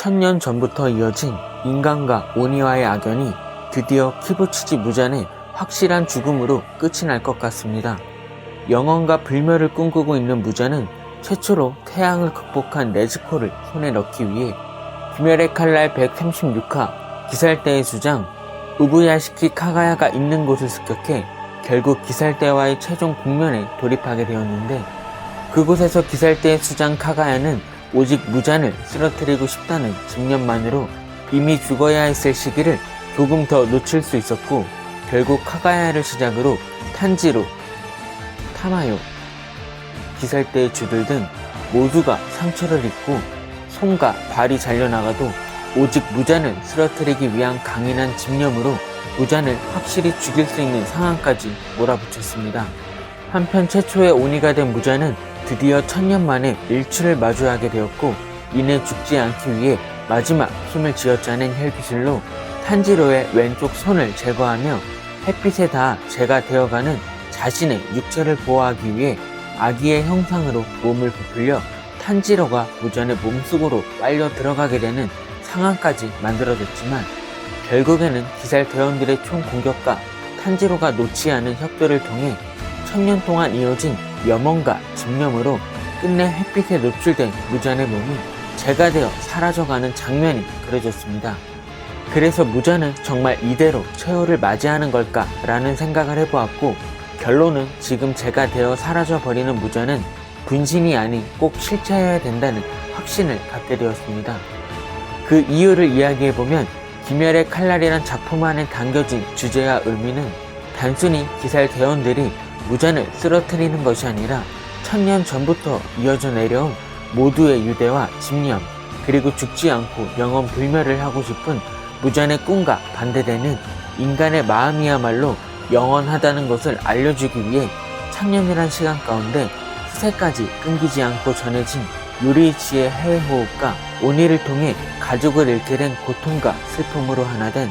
천년 전부터 이어진 인간과 오니와의 악연이 드디어 키부츠지 무잔의 확실한 죽음으로 끝이 날 것 같습니다. 영원과 불멸을 꿈꾸고 있는 무잔은 최초로 태양을 극복한 네즈코를 손에 넣기 위해 귀멸의 칼날 136화 기살대의 수장 우부야시키 카가야가 있는 곳을 습격해 결국 기살대와의 최종 국면에 돌입하게 되었는데 그곳에서 기살대의 수장 카가야는 오직 무잔을 쓰러뜨리고 싶다는执念만으로 이미 죽어야 했을 시기를 조금 더 놓칠 수 있었고 결국 카가야를 시작으로 탄지로, 타마요, 기살대의 주들 등 모두가 상처를 입고 손과 발이 잘려나가도 오직 무잔을 쓰러뜨리기 위한 강인한 집념으로 무잔을 확실히 죽일 수 있는 상황까지 몰아붙였습니다. 한편 최초의 오니가 된 무잔은 드디어 천년 만에 일출을 마주하게 되었고 이내 죽지 않기 위해 마지막 힘을 쥐어짜낸 헬기술로 탄지로의 왼쪽 손을 제거하며 햇빛에 다 재가 되어가는 자신의 육체를 보호하기 위해 아기의 형상으로 몸을 부풀려 탄지로가 무전의 몸속으로 빨려 들어가게 되는 상황까지 만들어졌지만 결국에는 기살 대원들의 총 공격과 탄지로가 놓지 않은 협조를 통해 천년 동안 이어진 염원과 집념으로 끝내 햇빛에 노출된 무잔의 몸이 재가 되어 사라져가는 장면이 그려졌습니다. 그래서 무자는 정말 이대로 최후를 맞이하는 걸까라는 생각을 해보았고 결론은 지금 제가 되어 사라져버리는 무자는 분신이 아닌 꼭 실체여야 된다는 확신을 갖게 되었습니다. 그 이유를 이야기해보면 김열의 칼날이란 작품 안에 담겨진 주제와 의미는 단순히 기살 대원들이 무잔을 쓰러뜨리는 것이 아니라 천년 전부터 이어져 내려온 모두의 유대와 집념 그리고 죽지 않고 영원 불멸을 하고 싶은 무잔의 꿈과 반대되는 인간의 마음이야말로 영원하다는 것을 알려주기 위해 천년이란 시간 가운데 후세까지 끊기지 않고 전해진 요리이치의 해외 호흡과 오니를 통해 가족을 잃게 된 고통과 슬픔으로 하나 된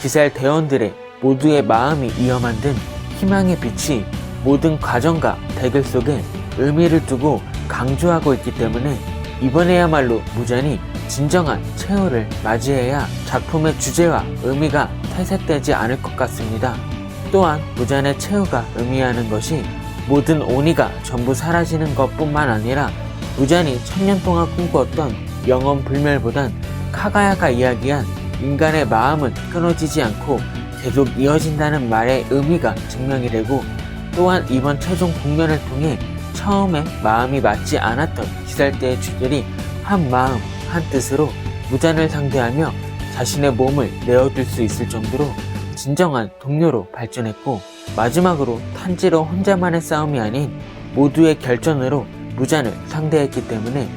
기살 대원들의 모두의 마음이 이어 만든 희망의 빛이 모든 과정과 대결 속에 의미를 두고 강조하고 있기 때문에 이번에야말로 무잔이 진정한 최후를 맞이해야 작품의 주제와 의미가 퇴색되지 않을 것 같습니다. 또한 무잔의 최후가 의미하는 것이 모든 오니가 전부 사라지는 것뿐만 아니라 무잔이 천년 동안 꿈꾸었던 영원 불멸보단 카가야가 이야기한 인간의 마음은 끊어지지 않고 계속 이어진다는 말의 의미가 증명이 되고 또한 이번 최종 공연을 통해 처음에 마음이 맞지 않았던 기살대의 주들이 한 마음 한 뜻으로 무잔을 상대하며 자신의 몸을 내어둘 수 있을 정도로 진정한 동료로 발전했고 마지막으로 탄지로 혼자만의 싸움이 아닌 모두의 결전으로 무잔을 상대했기 때문에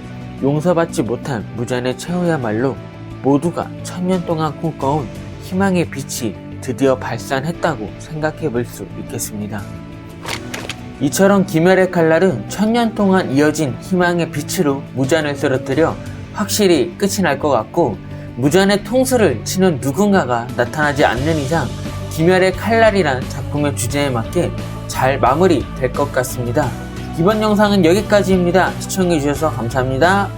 용서받지 못한 무잔의 최후야말로 모두가 천년 동안 꿈꿔온 희망의 빛이 드디어 발산했다고 생각해 볼 수 있겠습니다. 이처럼 김열의 칼날은 천년 동안 이어진 희망의 빛으로 무잔을 쓰러뜨려 확실히 끝이 날 것 같고 무잔의 통수를 치는 누군가가 나타나지 않는 이상 김열의 칼날이란 작품의 주제에 맞게 잘 마무리 될 것 같습니다. 이번 영상은 여기까지입니다. 시청해주셔서 감사합니다.